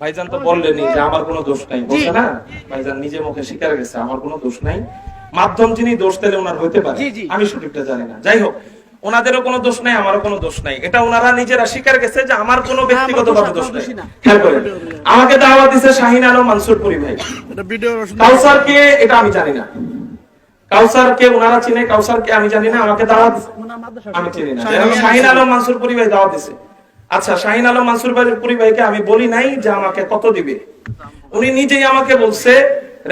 ভাইজান তো বললেনই যে আমার কোনো দোষ নাই। বলছে না? ভাইজান নিজে মুখে স্বীকার গেছে আমার কোনো দোষ নাই। মাধ্যম যিনি দোষ দিলে ওনার হইতে পারে। আমি সঠিকটা জানি না। যাই হোক ওনাদেরও কোনো দোষ নাই আমারও কোনো দোষ নাই। এটা ওনারা নিজেরা স্বীকার গেছে যে আমার কোনো ব্যক্তিগতভাবে দোষ নাই। খেয়াল করেন আমাকে দাওয়াত দিছে শাহিন আলম মানসুরপুরি ভাই। এটা ভিডিও কাউসার কে এটা আমি জানি না। কাউসার কে ওনারা চিনে কাউসার কে আমি জানি না আমাকে দাওয়াত দিছে। আমি চিনি না। শাহিন আলম মানসুর পুরি ভাই দাওয়াত দিছে। আচ্ছা শাহিন আলম মানসুর ভাই পুরি ভাইকে আমি বলি নাই যে আমাকে কত দিবে। উনি নিজেই আমাকে বলছে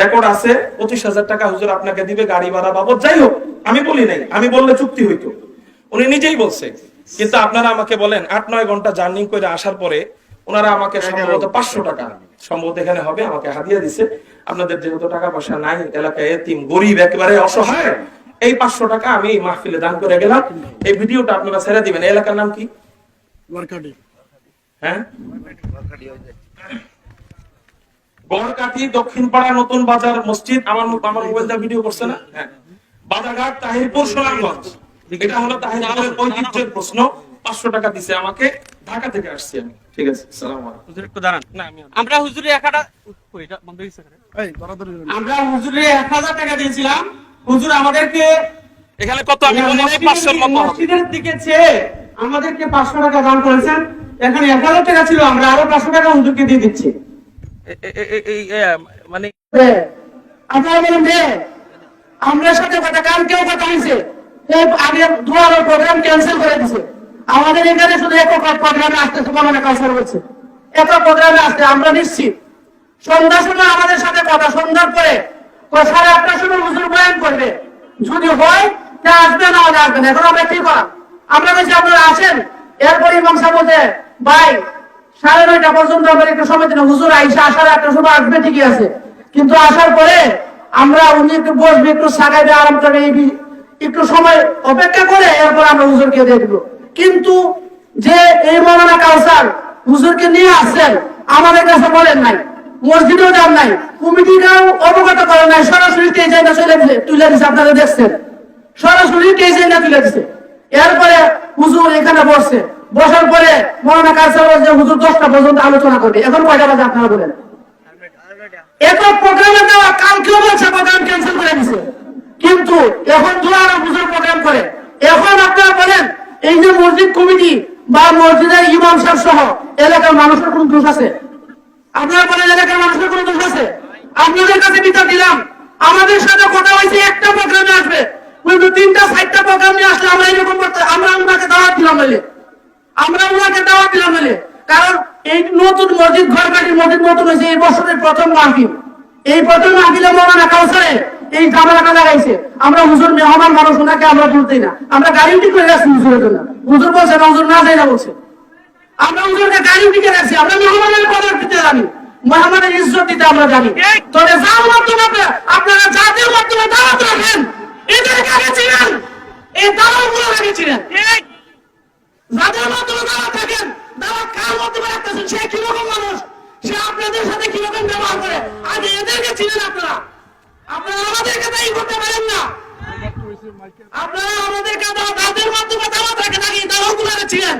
রেকর্ড আছে পঁচিশ হাজার টাকা হুজুর আপনাকে দিবে গাড়ি ভাড়া বাবদ। যাই হোক আমি বলি নাই আমি বললে চুক্তি হইতো। উনি নিজেই বলছে কিন্তু আপনারা আমাকে বলেন আট নয় ঘণ্টা জার্নি করে আসার পরে ওনারা আমাকে সম্ভবত পাঁচশো টাকা সম্ভবত এখানে হবে আমাকে হাদিয়া দিছে। আপনাদের যেহেতু টাকা পয়সা নাই এলাকায় এতিম গরিব একেবারে অসহায় এই পাঁচশো টাকা আমি মাহফিলে দান করে গেলাম। এই ভিডিওটা আপনারা ছেড়ে দিবেন। এলাকার নাম কি? ওয়ার্কাটি হ্যাঁ? গড়কাঠি দক্ষিণ পাড়া নতুন বাজার মসজিদ আমার আমার মোবাইলটা ভিডিও করছে না? হ্যাঁ। বাজারঘাট তাহিরপুর সোনারগঞ্জ। এটা হলো তাহিরপুরের ঐতিহ্যের প্রশ্ন। পাঁচশো টাকা দিছে আমাকে। ঢাকা থেকে আসছি আমি। ঠিক আছে সালাম হুজুর একটু দাঁড়ান। না আমি আমরা হুজুরে এক হাজার। আমরা এক টাকা দিয়েছিলাম। হুজুর আমাদেরকে এখানে কত? আমি বলি নাই পাঁচশোর মতো। মসজিদের দিকে চেয়ে আমাদেরকে পাঁচশো টাকা দান করেছেন। এখানে এক হাজার টাকা ছিল আমরা আরও পাঁচশো টাকা হুজুরকে দিয়ে দিচ্ছি। মানে আপনারা বলেন যে আমরা সাথে কথা কাল কেউ কথা হয়েছে। আগে দুয়ার প্রোগ্রাম ক্যান্সেল করে দিছে। আমাদের এখানে শুধু একক প্রোগ্রামে আসতেছে মনে কাউসার হচ্ছে একক প্রোগ্রামে আসতে আমরা নিশ্চিত। সন্ধ্যার সময় আমাদের সাথে কথা সন্ধ্যার পরে সাড়ে আটটার সময় হুজুর বয়ান করবে। যদি হয় তা আসবে না আসবে না। এখন আমরা কি করা আমরা বলছি আপনারা আসেন। এরপরে ইমাম সাহেব বলছে ভাই, সাড়ে নয়টা পর্যন্ত আমার একটু সময় দিন হুজুর আইসা আসার একটা সময় আসবে, ঠিকই আছে। কিন্তু আসার পরে আমরা উনি একটু বসবে, একটু সাগাইবে আরাম এই একটু সময় অপেক্ষা করে এরপর আমরা হুজুরকে দিয়ে দিব। কিন্তু যে এই মৌলানা কাউসার হুজুরকে নিয়ে আসছেন, আমাদের কাছে বলেন নাই, মসজিদেও যান নাই কমিটিটাও অবগত করেন নাই, সরাসরি স্টেজে না চলে দিছে তুলে দিছে, আপনারা দেখছেন। সরাসরি স্টেজে না তুলে দিছে। এরপরে বসছে বসার পরে মৌলানা বলছে, হুজুর দশটা পর্যন্ত আলোচনা করবে। এখন কয়টা বাজে আপনারা বলেন? এত দেওয়া, কালকেও বলছে প্রোগ্রাম ক্যান্সেল করে দিছে। কিন্তু এখন হুজুর প্রোগ্রাম করে। এখন আপনারা বলেন, এই যে মসজিদ কমিটি বা মসজিদের ইমাম সহ এলাকার মানুষের কোন দোষ আছে? আপনারা বলেন, এলাকার মানুষের কোন দোষ আছে? আপনাদের কাছে বিচার দিলাম। আমাদের সাথে কথা হয়েছে, একটা প্রোগ্রামে আসবে। কিন্তু তিনটা, চারটা প্রোগ্রাম নিয়ে আসলে আমরা এরকম করতে আমরা ওনাকে দাওয়াত দিলাম বলে। আমরা ওনাকে দাওয়াত দিলাম বলে। কারণ এই নতুন মসজিদ ঘর কাটির মসজিদ নতুন হয়েছে, এই বছরের প্রথম মাহফিল। এই প্রথম মাহফিলে মৌলানা কাউসারে এই ঝামেলাটা লাগাইছে। আমরা হুজুর মেহমান মানুষ ওনাকে আমরা তুলতেই না। আমরা উঠি করে রাখছি হুজুরের জন্য। হুজুর বলছে, না হুজুর, না যাই না, বলছে। আমরা হুজুরকে গাড়ি উঠে রাখছি আমরা মেহমানের কদর দিতে জানি। মেহমানের ইজ্জত দিতে আমরা জানি। তবে যার মাধ্যমে আপনারা- জাতির মাধ্যমে দাওয়াত রাখেন এদেরকে আগে চিনেন এই দাওয়াতগুলো চিনেন যাদের মাধ্যমে দাওয়াত থাকেন দাওয়াত কার মাধ্যমে রাখতেছেন? সে কীরকম মানুষ? সে আপনাদের সাথে কীরকম ব্যবহার করে? আগে এদেরকে চিনেন আপনারা। আপনারা আমাদেরকে দায়ী করতে পারেন না। আপনারা আমাদেরকে দাওয়াত তাদের মাধ্যমে দাওয়াত রাখেন আগে দাওয়াতগুলো আগে চিনেন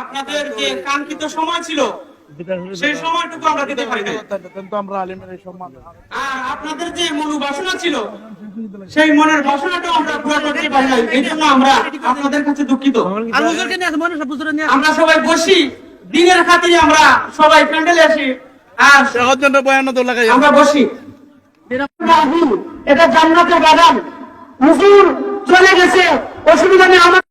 আপনাদের যে কাঙ্ক্ষিত সময় ছিল। সেই সময়টুকু আমরা দিতে পারি না কিন্তু আমরা আলিমের সম্মান। আপনাদের যে মূল বাসনা ছিল সেই মনের বাসনাটাও আমরা পুরো করতে পারি না এই জন্য আমরা আপনাদের কাছে দুঃখিত। আমরা সবাই বসি দিনের খাতিরে আমরা সবাই প্যান্ডেলে আসি আর আমরা বসি। এটা জান্নাতের বাগান। হুজুর চলে গেছে অসুবিধা নেই আমার